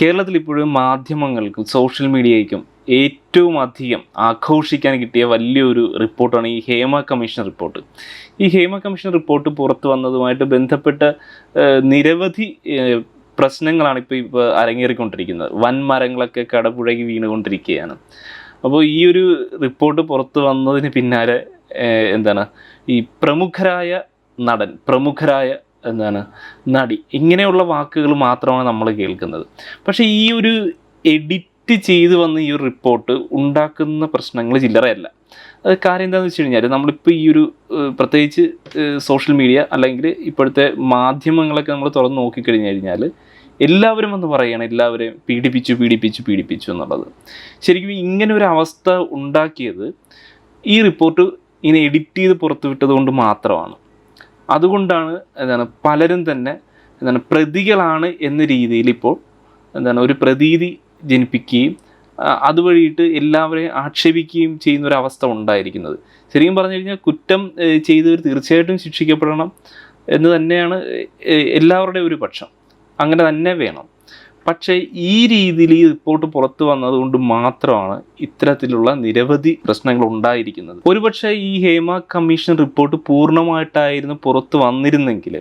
കേരളത്തിൽ ഇപ്പോഴും മാധ്യമങ്ങൾക്കും സോഷ്യൽ മീഡിയയ്ക്കും ഏറ്റവും അധികം ആഘോഷിക്കാൻ കിട്ടിയ വലിയൊരു റിപ്പോർട്ടാണ് ഈ ഹേമ കമ്മീഷൻ റിപ്പോർട്ട്. ഈ ഹേമ കമ്മീഷൻ റിപ്പോർട്ട് പുറത്തു വന്നതുമായിട്ട് ബന്ധപ്പെട്ട നിരവധി പ്രശ്നങ്ങളാണ് ഇപ്പോൾ ഇപ്പോൾ അരങ്ങേറിക്കൊണ്ടിരിക്കുന്നത്. വൻ മരങ്ങളൊക്കെ കടപുഴകി വീണുകൊണ്ടിരിക്കുകയാണ്. അപ്പോൾ ഈ ഒരു റിപ്പോർട്ട് പുറത്തു വന്നതിന് പിന്നാലെ എന്താണ്? ഈ പ്രമുഖരായ നടൻ പ്രമുഖരായ എന്താണ് നടി. ഇങ്ങനെയുള്ള വാക്കുകൾ മാത്രമാണ് നമ്മൾ കേൾക്കുന്നത്. പക്ഷേ ഈ ഒരു എഡിറ്റ് ചെയ്ത് വന്ന ഈ ഒരു റിപ്പോർട്ട് ഉണ്ടാക്കുന്ന പ്രശ്നങ്ങൾ ചില്ലറയല്ല. അത് കാര്യം എന്താണെന്ന് വെച്ച് കഴിഞ്ഞാൽ നമ്മളിപ്പോൾ ഈ ഒരു പ്രത്യേകിച്ച് സോഷ്യൽ മീഡിയ അല്ലെങ്കിൽ ഇപ്പോഴത്തെ മാധ്യമങ്ങളൊക്കെ നമ്മൾ തുറന്ന് നോക്കിക്കഴിഞ്ഞ് കഴിഞ്ഞാൽ എല്ലാവരും എന്ന് പറയുകയാണ് എല്ലാവരെയും പീഡിപ്പിച്ചു പീഡിപ്പിച്ചു പീഡിപ്പിച്ചു എന്നുള്ളത്. ശരിക്കും ഇങ്ങനെ ഒരു അവസ്ഥ ഉണ്ടാക്കിയത് ഈ റിപ്പോർട്ട് ഇങ്ങനെ എഡിറ്റ് ചെയ്ത് പുറത്തുവിട്ടത് കൊണ്ട് മാത്രമാണ്. അതുകൊണ്ടാണ് എന്താണ് പലരും തന്നെ എന്താണ് പ്രതികളാണ് എന്ന രീതിയിൽ ഇപ്പോൾ എന്താണ് ഒരു പ്രതീതി ജനിപ്പിക്കുകയും അതുവഴിയിട്ട് എല്ലാവരെയും ആക്ഷേപിക്കുകയും ചെയ്യുന്ന ഒരു അവസ്ഥ ഉണ്ടായിരിക്കുന്നത്. ശരിക്കും പറഞ്ഞു കഴിഞ്ഞാൽ കുറ്റം ചെയ്തവർ തീർച്ചയായിട്ടും ശിക്ഷിക്കപ്പെടണം എന്ന് തന്നെയാണ് എല്ലാവരുടെയും ഒരു പക്ഷം. അങ്ങനെ തന്നെ വേണം. പക്ഷേ ഈ രീതിയിൽ ഈ റിപ്പോർട്ട് പുറത്തു വന്നതുകൊണ്ട് മാത്രമാണ് ഇത്തരത്തിലുള്ള നിരവധി പ്രശ്നങ്ങൾ ഉണ്ടായിരിക്കുന്നത്. ഒരുപക്ഷെ ഈ ഹേമ കമ്മീഷൻ റിപ്പോർട്ട് പൂർണമായിട്ടായിരുന്നു പുറത്തു വന്നിരുന്നെങ്കിൽ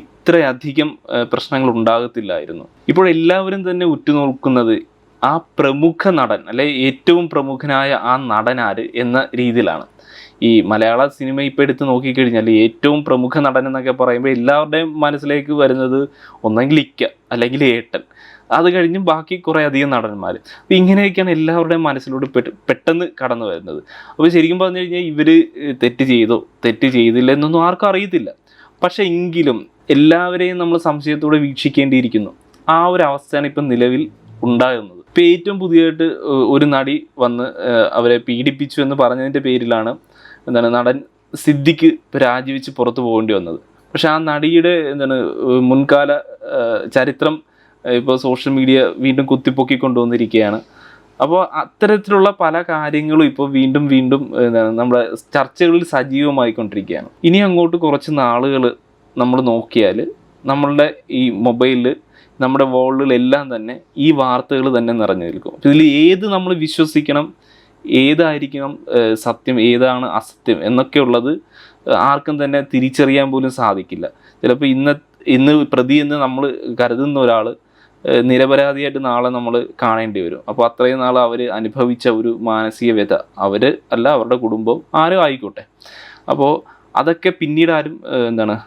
ഇത്രയധികം പ്രശ്നങ്ങൾ ഉണ്ടാകത്തില്ലായിരുന്നു. ഇപ്പോൾ എല്ലാവരും തന്നെ ഉറ്റുനോക്കുന്നത് ആ പ്രമുഖ നടൻ അല്ലെ ഏറ്റവും പ്രമുഖനായ ആ നടനാര് എന്ന രീതിയിലാണ്. ഈ മലയാള സിനിമ ഇപ്പോൾ എടുത്ത് നോക്കിക്കഴിഞ്ഞാൽ ഏറ്റവും പ്രമുഖ നടൻ എന്നൊക്കെ പറയുമ്പോൾ എല്ലാവരുടെയും മനസ്സിലേക്ക് വരുന്നത് ഒന്നെങ്കിൽ ഇക്ക അല്ലെങ്കിൽ ഏട്ടൻ. അത് കഴിഞ്ഞ് ബാക്കി കുറേ അധികം നടന്മാർ അപ്പോൾ ഇങ്ങനെയൊക്കെയാണ് എല്ലാവരുടെയും മനസ്സിലൂടെ പെട്ടെന്ന് കടന്നു വരുന്നത്. അപ്പോൾ ശരിക്കും പറഞ്ഞു കഴിഞ്ഞാൽ ഇവർ തെറ്റ് ചെയ്തോ തെറ്റ് ചെയ്തില്ല എന്നൊന്നും ആർക്കും അറിയത്തില്ല. പക്ഷേ എങ്കിലും എല്ലാവരെയും നമ്മൾ സംശയത്തോടെ വീക്ഷിക്കേണ്ടിയിരിക്കുന്നു. ആ ഒരു അവസ്ഥയാണ് ഇപ്പം നിലവിൽ ഉണ്ടാകുന്നത്. ഇപ്പം ഏറ്റവും പുതിയതായിട്ട് ഒരു നടി വന്ന് അവരെ പീഡിപ്പിച്ചു എന്ന് പറഞ്ഞതിന്റെ പേരിലാണ് എന്താണ് നടൻ സിദ്ദിഖ് രാജിവെച്ച് പുറത്തു പോകേണ്ടി വന്നത്. പക്ഷെ ആ നടിയുടെ എന്താണ് മുൻകാല ചരിത്രം ഇപ്പോൾ സോഷ്യൽ മീഡിയ വീണ്ടും കുത്തിപ്പൊക്കി കൊണ്ടുവന്നിരിക്കുകയാണ്. അപ്പോൾ അത്തരത്തിലുള്ള പല കാര്യങ്ങളും ഇപ്പോൾ വീണ്ടും വീണ്ടും നമ്മുടെ ചർച്ചകളിൽ സജീവമായിക്കൊണ്ടിരിക്കുകയാണ്. ഇനി അങ്ങോട്ട് കുറച്ച് നാളുകൾ നമ്മൾ നോക്കിയാൽ നമ്മളുടെ ഈ മൊബൈലിൽ നമ്മുടെ വോളുകളെല്ലാം തന്നെ ഈ വാർത്തകൾ തന്നെ നിറഞ്ഞു നിൽക്കും. ഇതിൽ ഏത് നമ്മൾ വിശ്വസിക്കണം ഏതായിരിക്കണം സത്യം ഏതാണ് അസത്യം എന്നൊക്കെയുള്ളത് ആർക്കും തന്നെ തിരിച്ചറിയാൻ പോലും സാധിക്കില്ല. ചിലപ്പോൾ ഇന്ന ഇന്ന് പ്രതി എന്ന് നമ്മൾ കരുതുന്ന ഒരാൾ നിരപരാധിയായിട്ട് നാളെ നമ്മൾ കാണേണ്ടി വരും. അപ്പോൾ അത്രയും നാൾ അവർ അനുഭവിച്ച ഒരു മാനസിക വ്യത അവർ അല്ല അവരുടെ കുടുംബം ആരും ആയിക്കോട്ടെ. അപ്പോൾ അതൊക്കെ പിന്നീട് ആരും എന്താണ്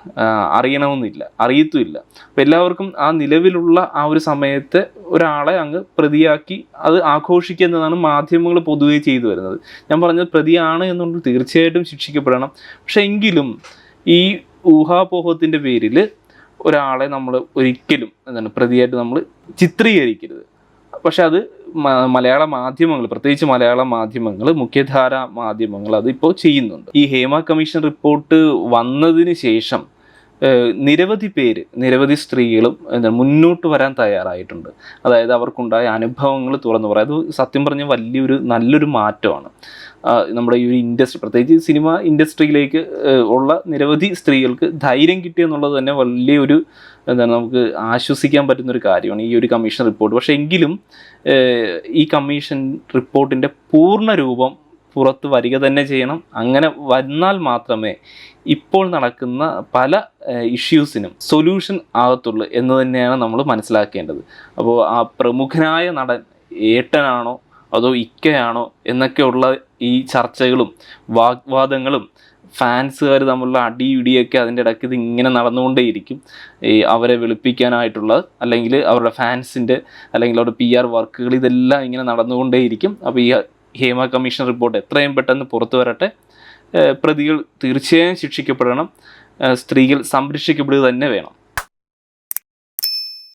അറിയണമെന്നില്ല അറിയത്തുമില്ല. അപ്പം എല്ലാവർക്കും ആ നിലവിലുള്ള ആ ഒരു സമയത്ത് ഒരാളെ അങ്ങ് പ്രതിയാക്കി അത് ആഘോഷിക്കുക എന്നതാണ് മാധ്യമങ്ങൾ പൊതുവേ ചെയ്തു വരുന്നത്. ഞാൻ പറഞ്ഞത് പ്രതിയാണ് എന്നുകൊണ്ട് തീർച്ചയായിട്ടും ശിക്ഷിക്കപ്പെടണം. പക്ഷെ എങ്കിലും ഈ ഊഹാപോഹത്തിന്റെ പേരിൽ ഒരാളെ നമ്മൾ ഒരിക്കലും എന്താണ് പ്രതിയായിട്ട് നമ്മൾ ചിത്രീകരിക്കരുത്. പക്ഷെ അത് മലയാള മാധ്യമങ്ങൾ പ്രത്യേകിച്ച് മലയാള മാധ്യമങ്ങൾ മുഖ്യധാര മാധ്യമങ്ങൾ അതിപ്പോൾ ചെയ്യുന്നുണ്ട്. ഈ ഹേമ കമ്മീഷൻ റിപ്പോർട്ട് വന്നതിന് ശേഷം നിരവധി പേര് നിരവധി സ്ത്രീകളും മുന്നോട്ട് വരാൻ തയ്യാറായിട്ടുണ്ട്. അതായത് അവർക്കുണ്ടായ അനുഭവങ്ങൾ തുറന്നു പറയാം. അത് സത്യം പറഞ്ഞാൽ വലിയൊരു നല്ലൊരു മാറ്റമാണ്. നമ്മുടെ ഈ ഒരു ഇൻഡസ്ട്രി പ്രത്യേകിച്ച് സിനിമ ഇൻഡസ്ട്രിയിലേക്ക് ഉള്ള നിരവധി സ്ത്രീകൾക്ക് ധൈര്യം കിട്ടിയെന്നുള്ളത് തന്നെ വലിയൊരു എന്താണ് നമുക്ക് ആശ്വസിക്കാൻ പറ്റുന്നൊരു കാര്യമാണ് ഈ ഒരു കമ്മീഷൻ റിപ്പോർട്ട്. പക്ഷേ എങ്കിലും ഈ കമ്മീഷൻ റിപ്പോർട്ടിന്റെ പൂർണ രൂപം പുറത്ത് വരിക തന്നെ ചെയ്യണം. അങ്ങനെ വന്നാൽ മാത്രമേ ഇപ്പോൾ നടക്കുന്ന പല ഇഷ്യൂസിനും സൊല്യൂഷൻ ആകത്തുള്ളൂ എന്ന് തന്നെയാണ് നമ്മൾ മനസ്സിലാക്കേണ്ടത്. അപ്പോൾ ആ പ്രമുഖനായ നടൻ ഏട്ടനാണോ അതോ ഇക്കയാണോ എന്നൊക്കെയുള്ള ഈ ചർച്ചകളും വാഗ്വാദങ്ങളും ഫാൻസുകാർ തമ്മിലുള്ള അടി ഇടിയൊക്കെ അതിന്റെ ഇടയ്ക്ക് ഇത് ഇങ്ങനെ നടന്നുകൊണ്ടേയിരിക്കും. ഈ അവരെ വെളുപ്പിക്കാനായിട്ടുള്ള അല്ലെങ്കിൽ അവരുടെ ഫാൻസിന്റെ അല്ലെങ്കിൽ അവരുടെ പി ആർ വർക്കുകൾ ഇതെല്ലാം ഇങ്ങനെ നടന്നുകൊണ്ടേയിരിക്കും. അപ്പോൾ ഈ ഹേമ കമ്മീഷൻ റിപ്പോർട്ട് എത്രയും പെട്ടെന്ന് പുറത്തു വരട്ടെ. പ്രതികൾ തീർച്ചയായും ശിക്ഷിക്കപ്പെടണം. സ്ത്രീകൾ സംരക്ഷിക്കപ്പെടുക തന്നെ വേണം.